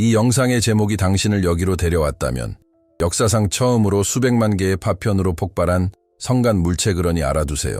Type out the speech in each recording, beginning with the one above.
이 영상의 제목이 당신을 여기로 데려왔다면 역사상 처음으로 수백만 개의 파편으로 폭발한 성간 물체 그러니 알아두세요.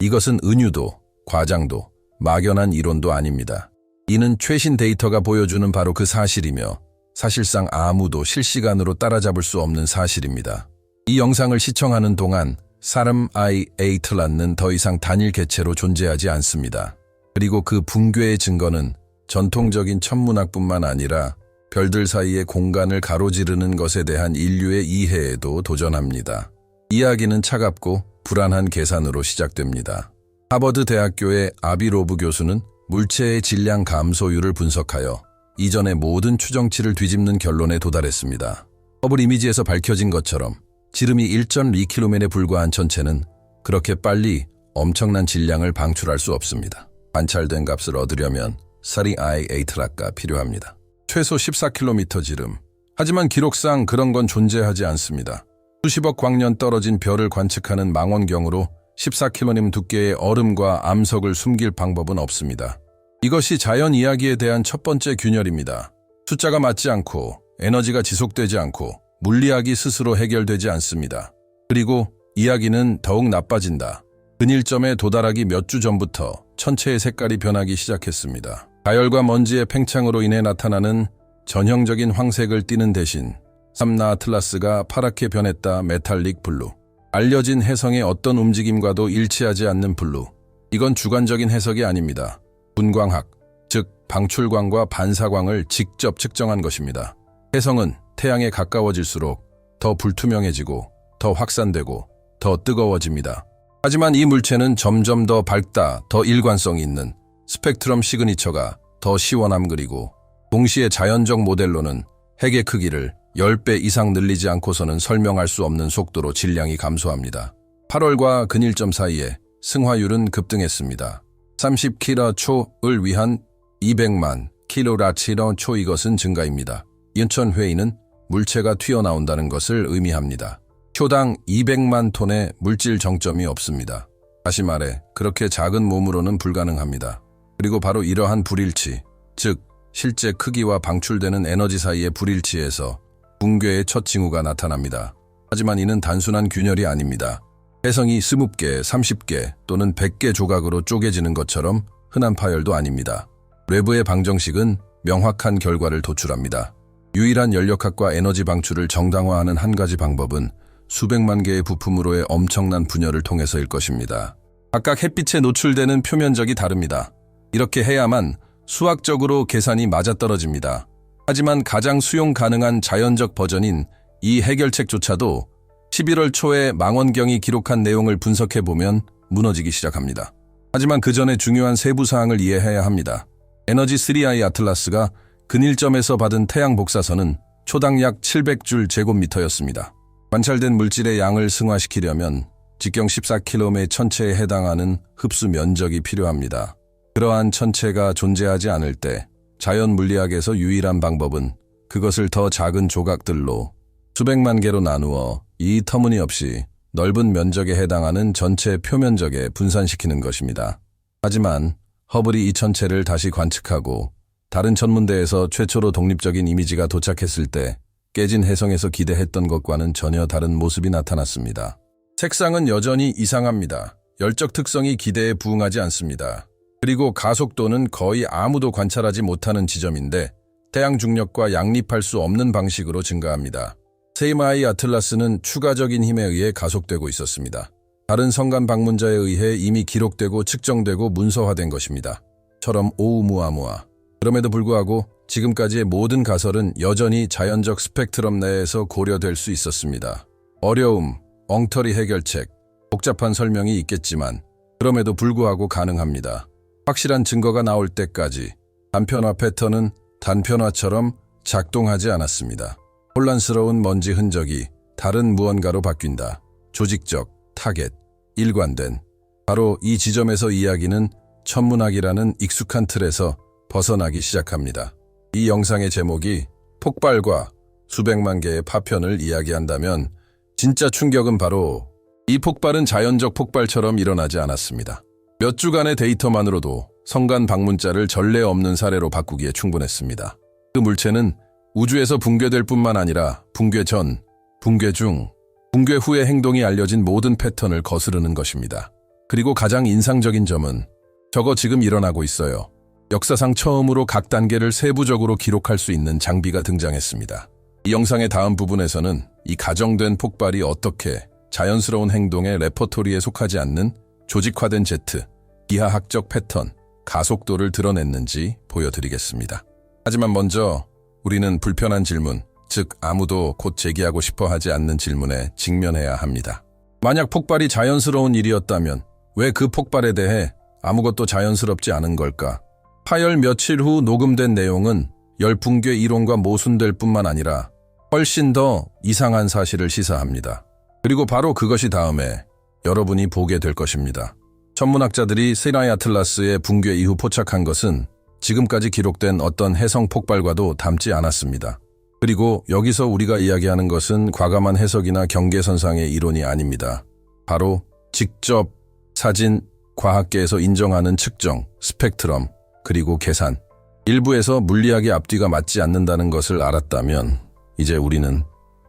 이것은 은유도, 과장도, 막연한 이론도 아닙니다. 이는 최신 데이터가 보여주는 바로 그 사실이며 사실상 아무도 실시간으로 따라잡을 수 없는 사실입니다. 이 영상을 시청하는 동안 사람 아이 에이틀란는 더 이상 단일 개체로 존재하지 않습니다. 그리고 그 붕괴의 증거는 전통적인 천문학뿐만 아니라 별들 사이의 공간을 가로지르는 것에 대한 인류의 이해에도 도전합니다. 이야기는 차갑고 불안한 계산으로 시작됩니다. 하버드 대학교의 아비로브 교수는 물체의 질량 감소율을 분석하여 이전의 모든 추정치를 뒤집는 결론에 도달했습니다. 허블 이미지에서 밝혀진 것처럼 지름이 1.2km에 불과한 천체는 그렇게 빨리 엄청난 질량을 방출할 수 없습니다. 관찰된 값을 얻으려면 사리 아이 에이트라가 필요합니다. 최소 14km 지름. 하지만 기록상 그런 건 존재하지 않습니다. 수십억 광년 떨어진 별을 관측하는 망원경으로 14km 두께의 얼음과 암석을 숨길 방법은 없습니다. 이것이 자연 이야기에 대한 첫 번째 균열입니다. 숫자가 맞지 않고 에너지가 지속되지 않고 물리학이 스스로 해결되지 않습니다. 그리고 이야기는 더욱 나빠진다. 근일점에 도달하기 몇 주 전부터 천체의 색깔이 변하기 시작했습니다. 가열과 먼지의 팽창으로 인해 나타나는 전형적인 황색을 띠는 대신 삼나 아틀라스가 파랗게 변했다 메탈릭 블루. 알려진 해성의 어떤 움직임과도 일치하지 않는 블루. 이건 주관적인 해석이 아닙니다. 분광학, 즉 방출광과 반사광을 직접 측정한 것입니다. 해성은 태양에 가까워질수록 더 불투명해지고 더 확산되고 더 뜨거워집니다. 하지만 이 물체는 점점 더 밝다, 더 일관성이 있는 스펙트럼 시그니처가 더 시원함 그리고 동시에 자연적 모델로는 핵의 크기를 10배 이상 늘리지 않고서는 설명할 수 없는 속도로 질량이 감소합니다. 8월과 근일점 사이에 승화율은 급등했습니다. 30km 초을 위한 200만 킬로라치러 초 이것은 증가입니다. 인천 회의는 물체가 튀어나온다는 것을 의미합니다. 초당 200만 톤의 물질 정점이 없습니다. 다시 말해 그렇게 작은 몸으로는 불가능합니다. 그리고 바로 이러한 불일치, 즉 실제 크기와 방출되는 에너지 사이의 불일치에서 붕괴의 첫 징후가 나타납니다. 하지만 이는 단순한 균열이 아닙니다. 해성이 20개, 30개 또는 100개 조각으로 쪼개지는 것처럼 흔한 파열도 아닙니다. 외부의 방정식은 명확한 결과를 도출합니다. 유일한 연력학과 에너지 방출을 정당화하는 한 가지 방법은 수백만 개의 부품으로의 엄청난 분열을 통해서일 것입니다. 각각 햇빛에 노출되는 표면적이 다릅니다. 이렇게 해야만 수학적으로 계산이 맞아떨어집니다. 하지만 가장 수용 가능한 자연적 버전인 이 해결책조차도 11월 초에 망원경이 기록한 내용을 분석해보면 무너지기 시작합니다. 하지만 그 전에 중요한 세부 사항을 이해해야 합니다. 에너지 3i 아틀라스가 근일점에서 받은 태양 복사선은 초당 약 700줄 제곱미터였습니다. 관찰된 물질의 양을 승화시키려면 직경 14km의 천체에 해당하는 흡수 면적이 필요합니다. 그러한 천체가 존재하지 않을 때 자연 물리학에서 유일한 방법은 그것을 더 작은 조각들로 수백만 개로 나누어 이 터무니없이 넓은 면적에 해당하는 전체 표면적에 분산시키는 것입니다. 하지만 허블이 이 천체를 다시 관측하고 다른 천문대에서 최초로 독립적인 이미지가 도착했을 때 깨진 해성에서 기대했던 것과는 전혀 다른 모습이 나타났습니다. 색상은 여전히 이상합니다. 열적 특성이 기대에 부응하지 않습니다. 그리고 가속도는 거의 아무도 관찰하지 못하는 지점인데 태양 중력과 양립할 수 없는 방식으로 증가합니다. 세이마이 아틀라스는 추가적인 힘에 의해 가속되고 있었습니다. 다른 성간 방문자에 의해 이미 기록되고 측정되고 문서화된 것입니다. 처럼 오우무아무아. 그럼에도 불구하고 지금까지의 모든 가설은 여전히 자연적 스펙트럼 내에서 고려될 수 있었습니다. 어려움, 엉터리 해결책, 복잡한 설명이 있겠지만 그럼에도 불구하고 가능합니다. 확실한 증거가 나올 때까지 단편화 패턴은 단편화처럼 작동하지 않았습니다. 혼란스러운 먼지 흔적이 다른 무언가로 바뀐다. 조직적, 타겟, 일관된. 바로 이 지점에서 이야기는 천문학이라는 익숙한 틀에서 벗어나기 시작합니다. 이 영상의 제목이 폭발과 수백만 개의 파편을 이야기한다면 진짜 충격은 바로 이 폭발은 자연적 폭발처럼 일어나지 않았습니다. 몇 주간의 데이터만으로도 성간 방문자를 전례 없는 사례로 바꾸기에 충분했습니다. 그 물체는 우주에서 붕괴될 뿐만 아니라 붕괴 전, 붕괴 중, 붕괴 후의 행동이 알려진 모든 패턴을 거스르는 것입니다. 그리고 가장 인상적인 점은 저거 지금 일어나고 있어요. 역사상 처음으로 각 단계를 세부적으로 기록할 수 있는 장비가 등장했습니다. 이 영상의 다음 부분에서는 이 가정된 폭발이 어떻게 자연스러운 행동의 레퍼토리에 속하지 않는 조직화된 제트, 기하학적 패턴, 가속도를 드러냈는지 보여드리겠습니다. 하지만 먼저 우리는 불편한 질문, 즉 아무도 곧 제기하고 싶어 하지 않는 질문에 직면해야 합니다. 만약 폭발이 자연스러운 일이었다면 왜 그 폭발에 대해 아무것도 자연스럽지 않은 걸까? 파열 며칠 후 녹음된 내용은 열풍괴 이론과 모순될 뿐만 아니라 훨씬 더 이상한 사실을 시사합니다. 그리고 바로 그것이 다음에 여러분이 보게 될 것입니다. 천문학자들이 세라이 아틀라스의 붕괴 이후 포착한 것은 지금까지 기록된 어떤 해성 폭발과도 닮지 않았습니다. 그리고 여기서 우리가 이야기하는 것은 과감한 해석이나 경계선상의 이론이 아닙니다. 바로 직접 사진, 과학계에서 인정하는 측정, 스펙트럼, 그리고 계산. 일부에서 물리학의 앞뒤가 맞지 않는다는 것을 알았다면 이제 우리는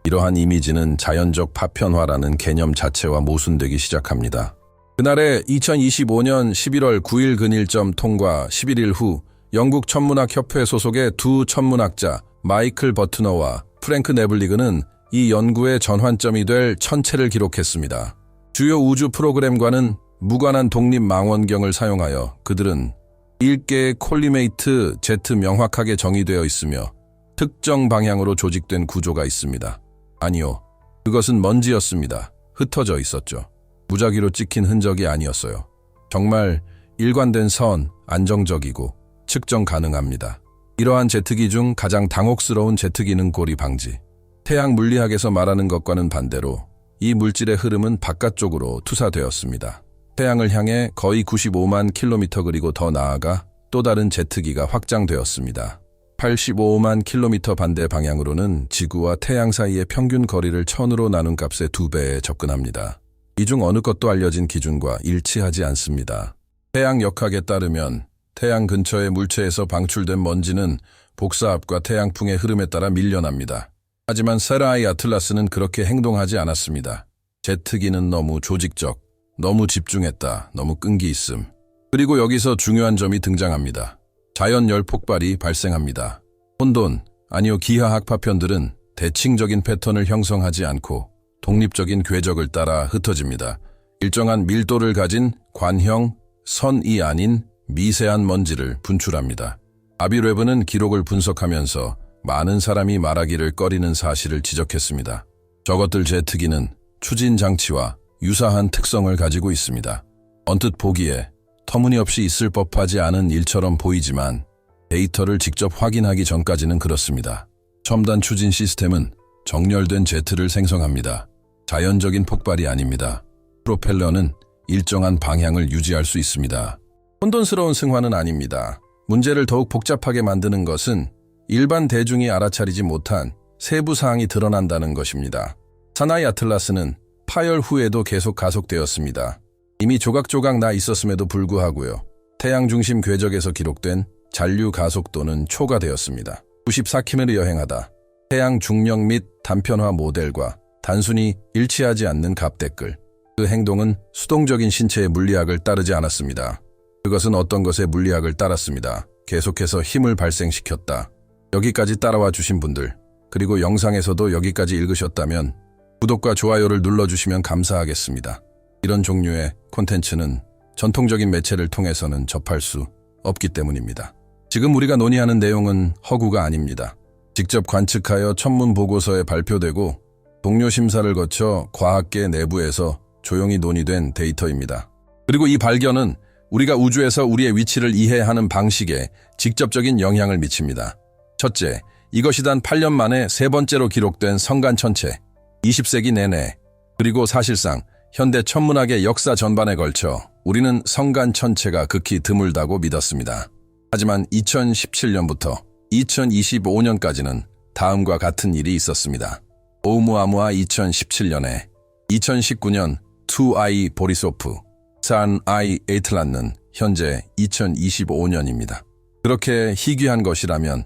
이러한 이미지는 자연적 파편화라는 개념 자체와 모순되기 시작합니다. 그날의 2025년 11월 9일 근일점 통과 11일 후 영국 천문학 협회 소속의 두 천문학자 마이클 버트너와 프랭크 네블리그는 이 연구의 전환점이 될 천체를 기록했습니다. 주요 우주 프로그램과는 무관한 독립 망원경을 사용하여 그들은 1개의 콜리메이트 Z 명확하게 정의되어 있으며 특정 방향으로 조직된 구조가 있습니다. 아니요. 그것은 먼지였습니다. 흩어져 있었죠. 무작위로 찍힌 흔적이 아니었어요. 정말 일관된 선, 안정적이고 측정 가능합니다. 이러한 제트기 중 가장 당혹스러운 제트기는 고리 방지. 태양 물리학에서 말하는 것과는 반대로 이 물질의 흐름은 바깥쪽으로 투사되었습니다. 태양을 향해 거의 95만 킬로미터 그리고 더 나아가 또 다른 제트기가 확장되었습니다. 85만 킬로미터 반대 방향으로는 지구와 태양 사이의 평균 거리를 천으로 나눈 값의 두 배에 접근합니다. 이 중 어느 것도 알려진 기준과 일치하지 않습니다. 태양 역학에 따르면 태양 근처의 물체에서 방출된 먼지는 복사압과 태양풍의 흐름에 따라 밀려납니다. 하지만 세라이 아틀라스는 그렇게 행동하지 않았습니다. 제트기는 너무 조직적, 너무 집중했다, 너무 끈기 있음. 그리고 여기서 중요한 점이 등장합니다. 자연열 폭발이 발생합니다. 혼돈, 아니요 기하학 파편들은 대칭적인 패턴을 형성하지 않고 독립적인 궤적을 따라 흩어집니다. 일정한 밀도를 가진 관형, 선이 아닌 미세한 먼지를 분출합니다. 아비레브는 기록을 분석하면서 많은 사람이 말하기를 꺼리는 사실을 지적했습니다. 저것들 제트기는 추진 장치와 유사한 특성을 가지고 있습니다. 언뜻 보기에 터무니없이 있을 법하지 않은 일처럼 보이지만 데이터를 직접 확인하기 전까지는 그렇습니다. 첨단 추진 시스템은 정렬된 제트를 생성합니다. 자연적인 폭발이 아닙니다. 프로펠러는 일정한 방향을 유지할 수 있습니다. 혼돈스러운 승화는 아닙니다. 문제를 더욱 복잡하게 만드는 것은 일반 대중이 알아차리지 못한 세부 사항이 드러난다는 것입니다. 사나이 아틀라스는 파열 후에도 계속 가속되었습니다. 이미 조각조각 나 있었음에도 불구하고요. 태양 중심 궤적에서 기록된 잔류 가속도는 초과되었습니다. 94km를 여행하다. 태양 중력 및 단편화 모델과 단순히 일치하지 않는 값 댓글. 그 행동은 수동적인 신체의 물리학을 따르지 않았습니다. 그것은 어떤 것의 물리학을 따랐습니다. 계속해서 힘을 발생시켰다. 여기까지 따라와 주신 분들, 그리고 영상에서도 여기까지 읽으셨다면 구독과 좋아요를 눌러주시면 감사하겠습니다. 이런 종류의 콘텐츠는 전통적인 매체를 통해서는 접할 수 없기 때문입니다. 지금 우리가 논의하는 내용은 허구가 아닙니다. 직접 관측하여 천문 보고서에 발표되고 동료 심사를 거쳐 과학계 내부에서 조용히 논의된 데이터입니다. 그리고 이 발견은 우리가 우주에서 우리의 위치를 이해하는 방식에 직접적인 영향을 미칩니다. 첫째, 이것이 단 8년 만에 세 번째로 기록된 성간 천체, 20세기 내내, 그리고 사실상 현대 천문학의 역사 전반에 걸쳐 우리는 성간 천체가 극히 드물다고 믿었습니다. 하지만 2017년부터 2025년까지는 다음과 같은 일이 있었습니다. 오무아무아 2017년에 2019년 2i 보리소프, 산 i 에이틀란는 현재 2025년입니다. 그렇게 희귀한 것이라면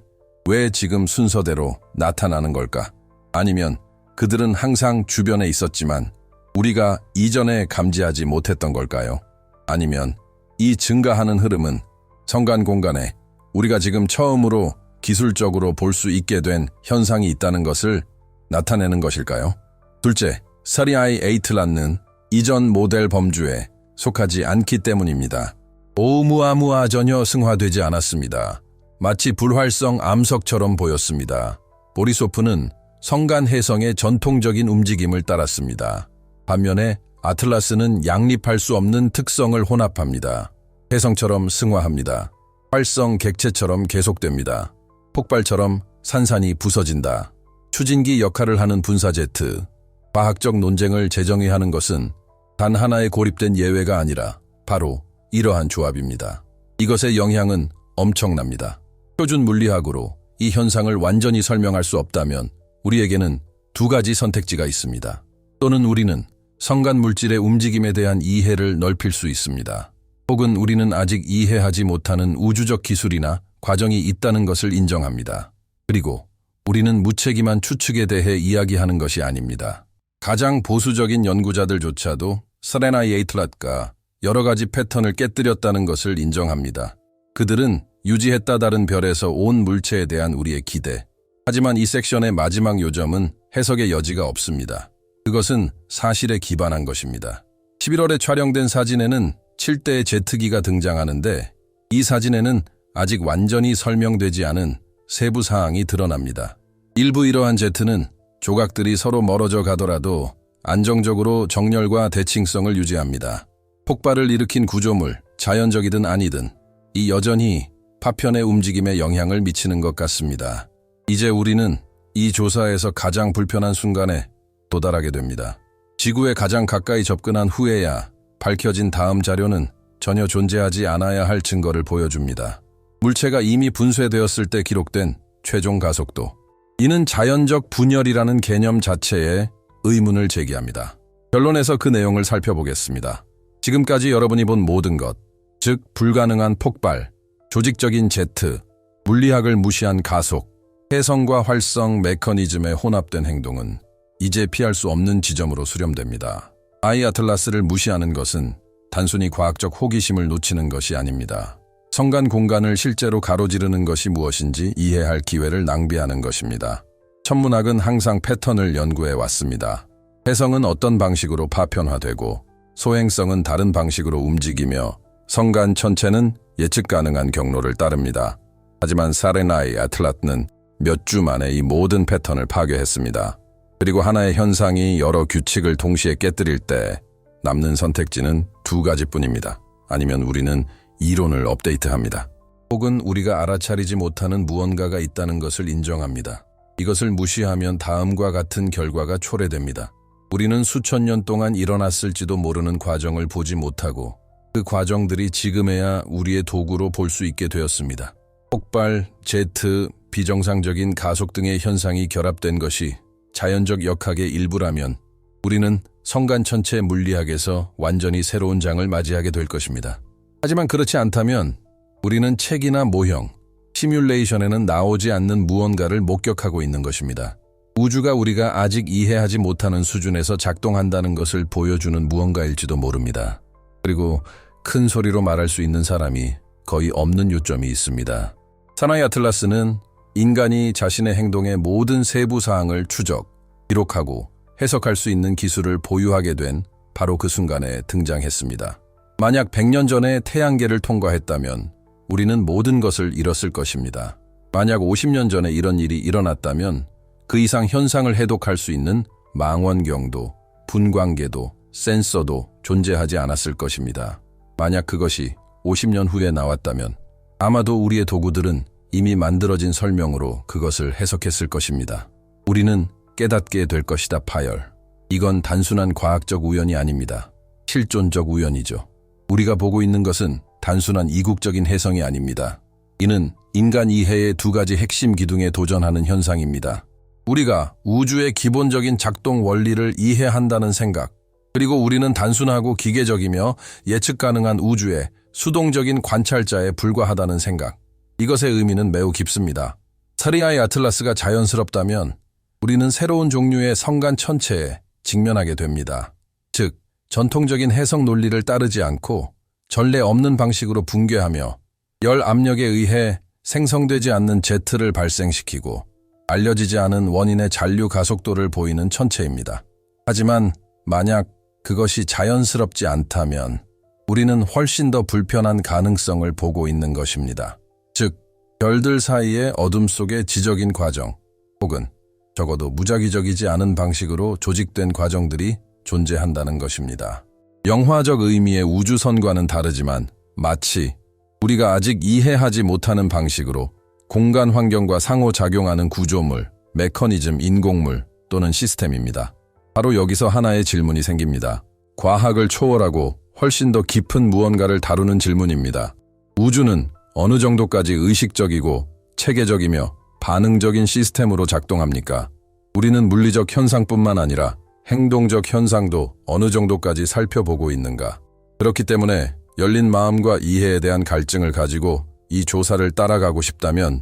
왜 지금 순서대로 나타나는 걸까? 아니면 그들은 항상 주변에 있었지만 우리가 이전에 감지하지 못했던 걸까요? 아니면 이 증가하는 흐름은 성간 공간에 우리가 지금 처음으로 기술적으로 볼 수 있게 된 현상이 있다는 것을 나타내는 것일까요? 둘째, 사리아이 에이틀란는 이전 모델 범주에 속하지 않기 때문입니다. 오무아무아 전혀 승화되지 않았습니다. 마치 불활성 암석처럼 보였습니다. 보리소프는 성간 해성의 전통적인 움직임을 따랐습니다. 반면에 아틀라스는 양립할 수 없는 특성을 혼합합니다. 해성처럼 승화합니다. 활성 객체처럼 계속됩니다. 폭발처럼 산산이 부서진다. 추진기 역할을 하는 분사 제트. 과학적 논쟁을 재정의하는 것은 단 하나의 고립된 예외가 아니라 바로 이러한 조합입니다. 이것의 영향은 엄청납니다. 표준 물리학으로 이 현상을 완전히 설명할 수 없다면 우리에게는 두 가지 선택지가 있습니다. 또는 우리는 성간 물질의 움직임에 대한 이해를 넓힐 수 있습니다. 혹은 우리는 아직 이해하지 못하는 우주적 기술이나 과정이 있다는 것을 인정합니다. 그리고 우리는 무책임한 추측에 대해 이야기하는 것이 아닙니다. 가장 보수적인 연구자들조차도 스레나 예이틀랏과 여러 가지 패턴을 깨뜨렸다는 것을 인정합니다. 그들은 유지했다 다른 별에서 온 물체에 대한 우리의 기대. 하지만 이 섹션의 마지막 요점은 해석의 여지가 없습니다. 그것은 사실에 기반한 것입니다. 11월에 촬영된 사진에는 7대의 제트기가 등장하는데 이 사진에는 아직 완전히 설명되지 않은 세부 사항이 드러납니다. 일부 이러한 제트는 조각들이 서로 멀어져 가더라도 안정적으로 정렬과 대칭성을 유지합니다. 폭발을 일으킨 구조물, 자연적이든 아니든 이 여전히 파편의 움직임에 영향을 미치는 것 같습니다. 이제 우리는 이 조사에서 가장 불편한 순간에 도달하게 됩니다. 지구에 가장 가까이 접근한 후에야 밝혀진 다음 자료는 전혀 존재하지 않아야 할 증거를 보여줍니다. 물체가 이미 분쇄되었을 때 기록된 최종 가속도. 이는 자연적 분열이라는 개념 자체에 의문을 제기합니다. 결론에서 그 내용을 살펴보겠습니다. 지금까지 여러분이 본 모든 것, 즉 불가능한 폭발, 조직적인 제트, 물리학을 무시한 가속, 해성과 활성 메커니즘의 혼합된 행동은 이제 피할 수 없는 지점으로 수렴됩니다. 아이 아틀라스를 무시하는 것은 단순히 과학적 호기심을 놓치는 것이 아닙니다. 성간 공간을 실제로 가로지르는 것이 무엇인지 이해할 기회를 낭비하는 것입니다. 천문학은 항상 패턴을 연구해 왔습니다. 해성은 어떤 방식으로 파편화되고 소행성은 다른 방식으로 움직이며 성간 전체는 예측 가능한 경로를 따릅니다. 하지만 사레나이 아틀라트는 몇 주 만에 이 모든 패턴을 파괴했습니다. 그리고 하나의 현상이 여러 규칙을 동시에 깨뜨릴 때 남는 선택지는 두 가지뿐입니다. 아니면 우리는 이론을 업데이트합니다. 혹은 우리가 알아차리지 못하는 무언가가 있다는 것을 인정합니다. 이것을 무시하면 다음과 같은 결과가 초래됩니다. 우리는 수천 년 동안 일어났을지도 모르는 과정을 보지 못하고 그 과정들이 지금에야 우리의 도구로 볼 수 있게 되었습니다. 폭발, 제트, 비정상적인 가속 등의 현상이 결합된 것이 자연적 역학의 일부라면 우리는 성간 천체 물리학에서 완전히 새로운 장을 맞이하게 될 것입니다. 하지만 그렇지 않다면 우리는 책이나 모형, 시뮬레이션에는 나오지 않는 무언가를 목격하고 있는 것입니다. 우주가 우리가 아직 이해하지 못하는 수준에서 작동한다는 것을 보여주는 무언가일지도 모릅니다. 그리고 큰 소리로 말할 수 있는 사람이 거의 없는 요점이 있습니다. 사나이 아틀라스는 인간이 자신의 행동의 모든 세부 사항을 추적, 기록하고 해석할 수 있는 기술을 보유하게 된 바로 그 순간에 등장했습니다. 만약 100년 전에 태양계를 통과했다면 우리는 모든 것을 잃었을 것입니다. 만약 50년 전에 이런 일이 일어났다면 그 이상 현상을 해독할 수 있는 망원경도, 분광계도, 센서도 존재하지 않았을 것입니다. 만약 그것이 50년 후에 나왔다면 아마도 우리의 도구들은 이미 만들어진 설명으로 그것을 해석했을 것입니다. 우리는 깨닫게 될 것이다, 파열. 이건 단순한 과학적 우연이 아닙니다. 실존적 우연이죠. 우리가 보고 있는 것은 단순한 이국적인 해성이 아닙니다. 이는 인간 이해의 두 가지 핵심 기둥에 도전하는 현상입니다. 우리가 우주의 기본적인 작동 원리를 이해한다는 생각, 그리고 우리는 단순하고 기계적이며 예측 가능한 우주의 수동적인 관찰자에 불과하다는 생각. 이것의 의미는 매우 깊습니다. 사리아의 아틀라스가 자연스럽다면 우리는 새로운 종류의 성간 천체에 직면하게 됩니다. 즉, 전통적인 해석 논리를 따르지 않고 전례 없는 방식으로 붕괴하며 열 압력에 의해 생성되지 않는 제트를 발생시키고 알려지지 않은 원인의 잔류 가속도를 보이는 천체입니다. 하지만 만약 그것이 자연스럽지 않다면 우리는 훨씬 더 불편한 가능성을 보고 있는 것입니다. 즉, 별들 사이의 어둠 속의 지적인 과정, 혹은 적어도 무작위적이지 않은 방식으로 조직된 과정들이 존재한다는 것입니다. 영화적 의미의 우주선과는 다르지만 마치 우리가 아직 이해하지 못하는 방식으로 공간 환경과 상호작용하는 구조물, 메커니즘, 인공물 또는 시스템입니다. 바로 여기서 하나의 질문이 생깁니다. 과학을 초월하고 훨씬 더 깊은 무언가를 다루는 질문입니다. 우주는 어느 정도까지 의식적이고 체계적이며 반응적인 시스템으로 작동합니까? 우리는 물리적 현상뿐만 아니라 행동적 현상도 어느 정도까지 살펴보고 있는가? 그렇기 때문에 열린 마음과 이해에 대한 갈증을 가지고 이 조사를 따라가고 싶다면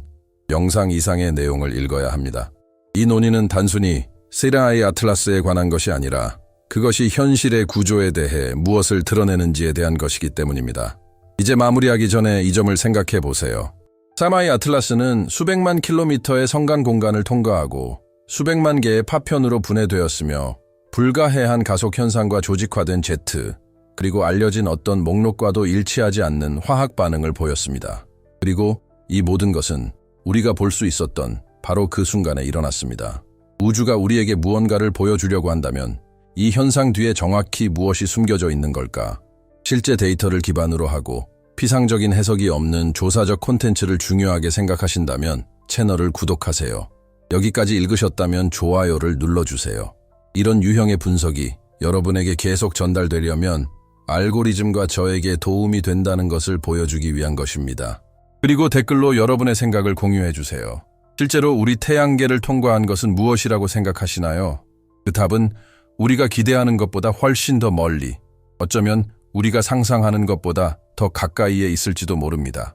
영상 이상의 내용을 읽어야 합니다. 이 논의는 단순히 세라의 아틀라스에 관한 것이 아니라 그것이 현실의 구조에 대해 무엇을 드러내는지에 대한 것이기 때문입니다. 이제 마무리하기 전에 이 점을 생각해 보세요. 사마이 아틀라스는 수백만 킬로미터의 성간 공간을 통과하고 수백만 개의 파편으로 분해되었으며 불가해한 가속 현상과 조직화된 제트, 그리고 알려진 어떤 목록과도 일치하지 않는 화학 반응을 보였습니다. 그리고 이 모든 것은 우리가 볼 수 있었던 바로 그 순간에 일어났습니다. 우주가 우리에게 무언가를 보여주려고 한다면 이 현상 뒤에 정확히 무엇이 숨겨져 있는 걸까? 실제 데이터를 기반으로 하고 피상적인 해석이 없는 조사적 콘텐츠를 중요하게 생각하신다면 채널을 구독하세요. 여기까지 읽으셨다면 좋아요를 눌러주세요. 이런 유형의 분석이 여러분에게 계속 전달되려면 알고리즘과 저에게 도움이 된다는 것을 보여주기 위한 것입니다. 그리고 댓글로 여러분의 생각을 공유해 주세요. 실제로 우리 태양계를 통과한 것은 무엇이라고 생각하시나요? 그 답은 우리가 기대하는 것보다 훨씬 더 멀리, 어쩌면 우리가 상상하는 것보다 더 가까이에 있을지도 모릅니다.